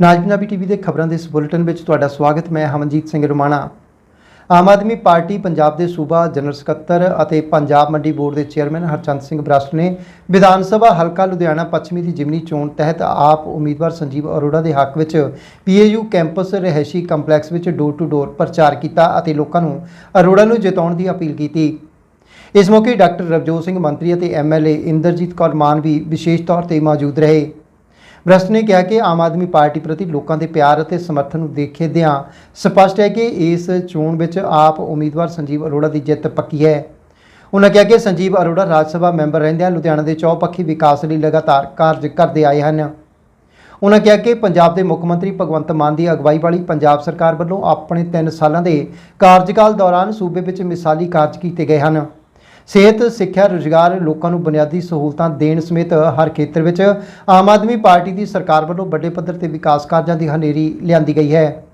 ਨਾਜ Punjabi TV ਦੇ ਖਬਰਾਂ ਦੇ ਇਸ ਬੁਲੇਟਿਨ ਵਿੱਚ ਤੁਹਾਡਾ ਸਵਾਗਤ, ਮੈਂ ਹਮਨਜੀਤ ਸਿੰਘ ਰੁਮਾਣਾ। ਆਮ ਆਦਮੀ ਪਾਰਟੀ ਪੰਜਾਬ ਦੇ ਸੂਬਾ ਜਨਰਲ ਸਕੱਤਰ ਅਤੇ ਪੰਜਾਬ ਮੰਡੀ ਬੋਰਡ ਦੇ ਚੇਅਰਮੈਨ ਹਰਚੰਦ ਸਿੰਘ ਬਰਾਸਟ ਨੇ ਵਿਧਾਨ ਸਭਾ ਹਲਕਾ ਲੁਧਿਆਣਾ ਪੱਛਮੀ ਦੀ ਜਿਮਨੀ ਚੋਣ ਤਹਿਤ ਆਪ ਉਮੀਦਵਾਰ ਸੰਜੀਵ ਅਰੋੜਾ ਦੇ ਹੱਕ ਵਿੱਚ ਪੀਏਯੂ ਕੈਂਪਸ ਰਹਿਸ਼ੀ ਕੰਪਲੈਕਸ ਵਿੱਚ ਡੋਰ ਟੂ ਡੋਰ ਪ੍ਰਚਾਰ ਕੀਤਾ ਅਤੇ ਲੋਕਾਂ ਨੂੰ ਅਰੋੜਾ ਨੂੰ ਜਿਤਾਉਣ ਦੀ ਅਪੀਲ ਕੀਤੀ। ਇਸ ਮੌਕੇ ਡਾਕਟਰ ਰਵਜੋਤ ਸਿੰਘ ਮੰਤਰੀ ਅਤੇ ਐਮਐਲਏ ਇੰਦਰਜੀਤ ਕੌਰ ਮਾਨ ਵੀ ਵਿਸ਼ੇਸ਼ ਤੌਰ ਤੇ ਮੌਜੂਦ ਰਹੇ। ਬ੍ਰਸਟ ਨੇ ਕਿਹਾ ਕਿ ਆਮ ਆਦਮੀ ਪਾਰਟੀ ਪ੍ਰਤੀ ਲੋਕਾਂ ਦੇ ਪਿਆਰ ਅਤੇ ਸਮਰਥਨ ਨੂੰ ਦੇਖਦਿਆਂ ਸਪਸ਼ਟ ਹੈ ਕਿ ਇਸ ਚੋਣ ਵਿੱਚ ਆਪ ਉਮੀਦਵਾਰ ਸੰਜੀਵ ਅਰੋੜਾ ਦੀ ਜਿੱਤ ਪੱਕੀ ਹੈ। ਉਹਨਾਂ ਕਿਹਾ ਕਿ ਸੰਜੀਵ ਅਰੋੜਾ ਰਾਜ ਸਭਾ ਮੈਂਬਰ ਰਹਿੰਦਿਆਂ ਲੁਧਿਆਣਾ ਦੇ ਚੌਪੱਖੀ ਵਿਕਾਸ ਲਈ ਲਗਾਤਾਰ ਕਾਰਜ ਕਰਦੇ ਆਏ ਹਨ। ਉਹਨਾਂ ਕਿਹਾ ਕਿ ਪੰਜਾਬ ਦੇ ਮੁੱਖ ਮੰਤਰੀ ਭਗਵੰਤ ਮਾਨ ਦੀ ਅਗਵਾਈ ਵਾਲੀ ਪੰਜਾਬ ਸਰਕਾਰ ਵੱਲੋਂ ਆਪਣੇ 3 ਸਾਲਾਂ ਦੇ ਕਾਰਜਕਾਲ ਦੌਰਾਨ ਸੂਬੇ ਵਿੱਚ ਮਿਸਾਲੀ ਕਾਰਜ ਕੀਤੇ ਗਏ ਹਨ। ਸਿਹਤ, ਸਿੱਖਿਆ, ਰੁਜ਼ਗਾਰ ਲੋਕਾਂ ਨੂੰ ਬੁਨਿਆਦੀ ਸਹੂਲਤਾਂ ਦੇਣ ਸਮੇਤ ਹਰ ਖੇਤਰ ਵਿੱਚ ਆਮ ਆਦਮੀ ਪਾਰਟੀ ਦੀ ਸਰਕਾਰ ਵੱਲੋਂ ਵੱਡੇ ਪੱਧਰ ਤੇ ਵਿਕਾਸ ਕਾਰਜਾਂ ਦੀ ਹਨੇਰੀ ਲਿਆਂਦੀ ਗਈ ਹੈ।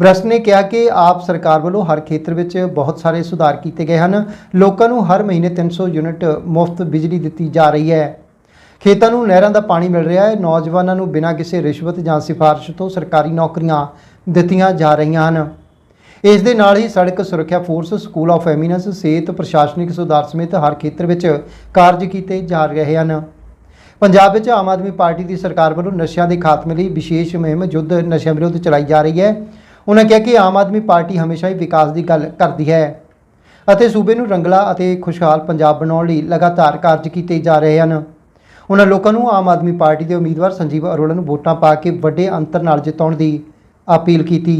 ਬ੍ਰਸਟ ਨੇ ਕਿਹਾ ਕਿ ਆਪ ਸਰਕਾਰ ਵੱਲੋਂ ਹਰ ਖੇਤਰ ਵਿੱਚ ਬਹੁਤ ਸਾਰੇ ਸੁਧਾਰ ਕੀਤੇ ਗਏ ਹਨ। ਲੋਕਾਂ ਨੂੰ ਹਰ ਮਹੀਨੇ 300 ਯੂਨਿਟ ਮੁਫਤ ਬਿਜਲੀ ਦਿੱਤੀ ਜਾ ਰਹੀ ਹੈ। ਖੇਤਾਂ ਨੂੰ ਨਹਿਰਾਂ ਦਾ ਪਾਣੀ ਮਿਲ ਰਿਹਾ ਹੈ। ਨੌਜਵਾਨਾਂ ਨੂੰ ਬਿਨਾਂ ਕਿਸੇ ਰਿਸ਼ਵਤ ਜਾਂ ਸਿਫਾਰਿਸ਼ ਤੋਂ ਸਰਕਾਰੀ ਨੌਕਰੀਆਂ ਦਿੱਤੀਆਂ ਜਾ ਰਹੀਆਂ ਹਨ। ਇਸ ਦੇ ਨਾਲ ਹੀ ਸੜਕ ਸੁਰੱਖਿਆ ਫੋਰਸ ਸਕੂਲ ਆਫ ਐਮੀਨੈਂਸ ਸਿਹਤ, ਪ੍ਰਸ਼ਾਸਨਿਕ ਸੁਧਾਰ ਸਮੇਤ ਹਰ ਖੇਤਰ ਵਿੱਚ ਕਾਰਜ ਕੀਤੇ ਜਾ ਰਹੇ ਹਨ। ਪੰਜਾਬ ਵਿੱਚ ਆਮ ਆਦਮੀ ਪਾਰਟੀ ਦੀ ਸਰਕਾਰ ਵੱਲੋਂ ਨਸ਼ਿਆਂ ਦੇ ਖਾਤਮੇ ਲਈ ਵਿਸ਼ੇਸ਼ ਮੁਹਿੰਮ ਯੁੱਧ ਨਸ਼ਿਆਂ ਵਿਰੁੱਧ ਚਲਾਈ ਜਾ ਰਹੀ ਹੈ। ਉਹਨਾਂ ਕਿਹਾ ਕਿ ਆਮ ਆਦਮੀ ਪਾਰਟੀ ਹਮੇਸ਼ਾ ਹੀ ਵਿਕਾਸ ਦੀ ਗੱਲ ਕਰਦੀ ਹੈ ਅਤੇ ਸੂਬੇ ਨੂੰ ਰੰਗਲਾ ਅਤੇ ਖੁਸ਼ਹਾਲ ਪੰਜਾਬ ਬਣਾਉਣ ਲਈ ਲਗਾਤਾਰ ਕਾਰਜ ਕੀਤੇ ਜਾ ਰਹੇ ਹਨ। ਉਹਨਾਂ ਲੋਕਾਂ ਨੂੰ ਆਮ ਆਦਮੀ ਪਾਰਟੀ ਦੇ ਉਮੀਦਵਾਰ ਸੰਜੀਵ ਅਰੋੜਾ ਨੂੰ ਵੋਟਾਂ ਪਾ ਕੇ ਵੱਡੇ ਅੰਤਰ ਨਾਲ ਜਿਤਾਉਣ ਦੀ ਅਪੀਲ ਕੀਤੀ।